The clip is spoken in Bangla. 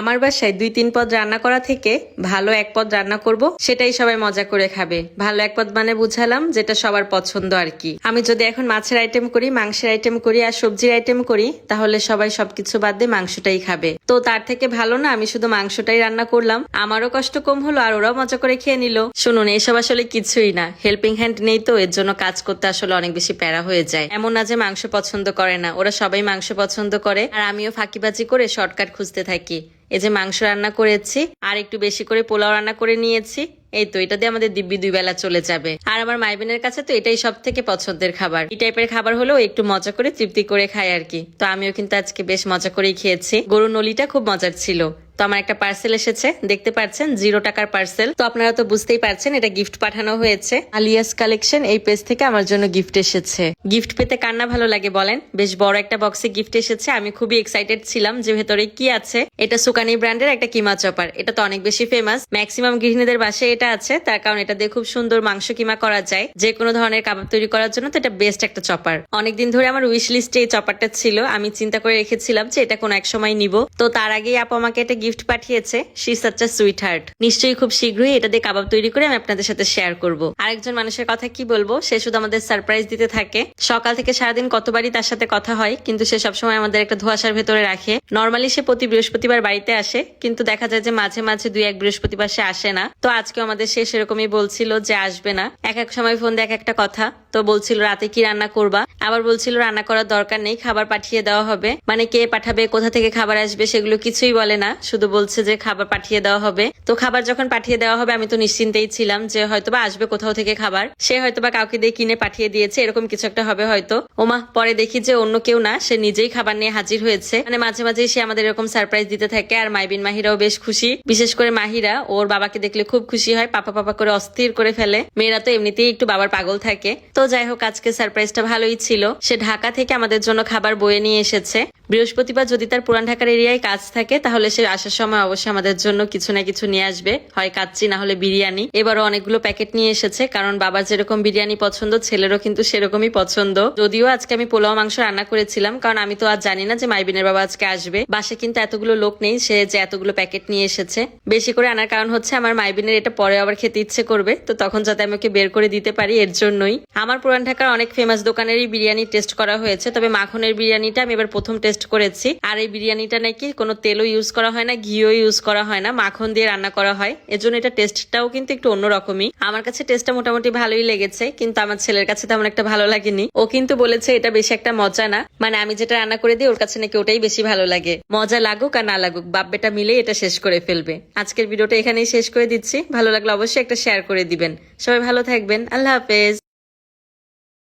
আমার বাসায় দুই, তিন পদ রান্না করা থেকে ভালো এক পদ রান্না করব, সেটাই সবাই মজা করে খাবে। ভালো এক পদ মানে বুঝালাম যেটা সবার পছন্দ আর কি। আমি যদি এখন মাছের আইটেম করি, মাংসের আইটেম করি আর সবজির আইটেম করি, তাহলে সবাই সবকিছু বাদ দিয়ে মাংসটাই খাবে। তো তার থেকে ভালো না, আমি শুধু মাংসটাই রান্না করলাম। আমারও কষ্ট কম হলো, আর ওরাও মজা করে খেয়ে নিল। শুনুন, এসব আসলে কিছুই না। হেল্পিং হ্যান্ড নেই তো, এর জন্য কাজ করতে আসলে অনেক বেশি প্যারা হয়ে যায়। এমন না যে মাংস পছন্দ করে না, ওরা সবাই মাংস পছন্দ করে, আর আমিও ফাঁকিবাজি করে শর্টকাট খুঁজতে থাকি। এই যে মাংস রান্না করেছি, আর একটু বেশি করে পোলাও রান্না করে নিয়েছি। এই তো, এটা দিয়ে আমাদের দিব্যি দুই বেলা চলে যাবে। আর আমার মাইবিনের কাছে তো এটাই সব থেকে পছন্দের খাবার। এই টাইপের খাবার হলেও একটু মজা করে তৃপ্তি করে খায় আর কি। তো আমিও কিন্তু আজকে বেশ মজা করেই খেয়েছি। গরু নলিটা খুব মজার ছিল। তো আমার একটা পার্সেল এসেছে, দেখতে পাচ্ছেন জিরো টাকার পার্সেল তো আপনারা তো বুঝতেই পারছেন, এটা গিফট পাঠানো হয়েছে। আলিয়াস কালেকশন এই পেজ থেকে আমার জন্য গিফট এসেছে। গিফট পেতে কান্না ভালো লাগে বলেন? বেশ বড় একটা বক্সে গিফট এসেছে, আমি খুবই এক্সাইটেড ছিলাম যে ভেতরে কি আছে। এটা সুকানি ব্র্যান্ডের একটা কিমা চপার এটা তো অনেক বেশি ফেমাস ম্যাক্সিমাম গৃহিণীদের বাসায় এটা আছে, তার কারণ এটা দিয়ে খুব সুন্দর মাংস কিমা করা যায়। যে কোনো ধরনের কাবাব তৈরি করার জন্য তো এটা বেস্ট একটা চপার অনেকদিন ধরে আমার উইশ লিস্টে এই চপারটা ছিল, আমি চিন্তা করে রেখেছিলাম যে এটা কোনো এক সময় নিব। তো তার আগেই আপু আমাকে একটা গিফট পাঠিয়েছে শি সাচ্চা সুইট হার্ট নিশ্চয়ই খুব শীঘ্রই এটা দিয়ে কাবাব তৈরি করে আমি আপনাদের সাথে শেয়ার করব। আরেকজন মানুষের কথা কি বলব, সে শুধু আমাদের সারপ্রাইজ দিতে থাকে। সকাল থেকে সারাদিন কতবারই তার সাথে কথা হয়, কিন্তু সে সবসময় আমাদের একটা ধোয়াশার ভেতরে রাখে। নর্মালি সে প্রতি বৃহস্পতিবার বাড়িতে আসে, কিন্তু দেখা যায় যে মাঝে মাঝে দুই এক বৃহস্পতিবার সে আসে না। তো আজকে আমাদের সে সেরকমই বলছিল যে আসবে না। এক এক সময় ফোন এক একটা কথা। তো বলছিল, রাতে কি রান্না করবা? আবার বলছিল, রান্না করার দরকার নেই, খাবার পাঠিয়ে দেওয়া হবে। মানে কে পাঠাবে, কোথা থেকে খাবার আসবে, সেগুলো কিছুই বলে না। শুধু বলছে যে খাবার পাঠিয়ে দেওয়া হবে। তো খাবার যখন পাঠিয়ে দেওয়া হবে, আমি তো নিশ্চিন্তেই ছিলাম যে হয়তোবা আসবে কোথাও থেকে খাবার। সে হয়তোবা কাউকে দিয়ে কিনে পাঠিয়ে দিয়েছে, এরকম কিছু একটা হবে হয়তো। ওমা, পরে দেখি যে অন্য কেউ না, সে নিজেই খাবার নিয়ে হাজির হয়েছে। মানে মাঝে মাঝে সে আমাদের এরকম সারপ্রাইজ দিতে থাকে, আর মাইবিন মাহিরাও বেশ খুশি। বিশেষ করে মাহিরা, ওর বাবাকে দেখলে খুব খুশি হয়, পাপা পাপা করে অস্থির করে ফেলে। মেয়েরা তো এমনিতেই একটু বাবার পাগল থাকে। তো যাই হোক, আজকে সারপ্রাইজটা ভালোই ছিল। সে ঢাকা থেকে আমাদের জন্য খাবার বয়ে নিয়ে এসেছে। বৃহস্পতিবার যদি তার পুরান ঢাকার এরিয়ায় কাজ থাকে, তাহলে সে আসার সময় অবশ্যই আমাদের জন্য কিছু না কিছু নিয়ে আসবে। হয় কাচ্চি, না হলে বিরিয়ানি। এবারও অনেকগুলো প্যাকেট নিয়ে এসেছে, কারণ বাবার যেরকম বিরিয়ানি পছন্দ, ছেলেরও কিন্তু সেরকমই পছন্দ। যদিও আজকে আমি পোলাও, মাংস রান্না করেছিলাম, কারণ আমি তো আজ জানি না যে মাইবিনের বাবা আজকে আসবে। বাসে কিন্তু এতগুলো লোক নেই, সে যে এতগুলো প্যাকেট নিয়ে এসেছে। বেশি করে আনার কারণ হচ্ছে আমার মাইবিনের এটা পরে আবার খেতে ইচ্ছে করবে, তো তখন যাতে আমি ওকে বের করে দিতে পারি, এর জন্যই। আমার পুরান ঢাকার অনেক ফেমাস দোকানেরই বিরিয়ানি টেস্ট করা হয়েছে, তবে মাখনের বিরিয়ানিটা আমি এবার প্রথম টেস্ট করেছি। আর এই বিরিয়ানিটা নাকি কোনো তেলও ইউজ করা হয় না, ঘিও ইউজ করা হয় না, মাখন দিয়ে রান্না করা হয়। এজন্য এটা টেস্টটাও কিন্তু একটু অন্যরকমই। আমার কাছে টেস্টটা মোটামুটি ভালোই লেগেছে, কিন্তু আমার ছেলের কাছে তেমন একটা ভালো লাগেনি। ও কিন্তু বলেছে এটা বেশি একটা মজা না। মানে আমি যেটা রান্না করে দিই, ওর কাছে নাকি ওটাই বেশি ভালো লাগে। মজা লাগুক আর না লাগুক বাপ বেটা মিলে এটা শেষ করে ফেলবে। আজকের ভিডিওটা এখানেই শেষ করে দিচ্ছি। ভালো লাগলে অবশ্যই একটা শেয়ার করে দিবেন। সবাই ভালো থাকবেন। আল্লাহ হাফেজ।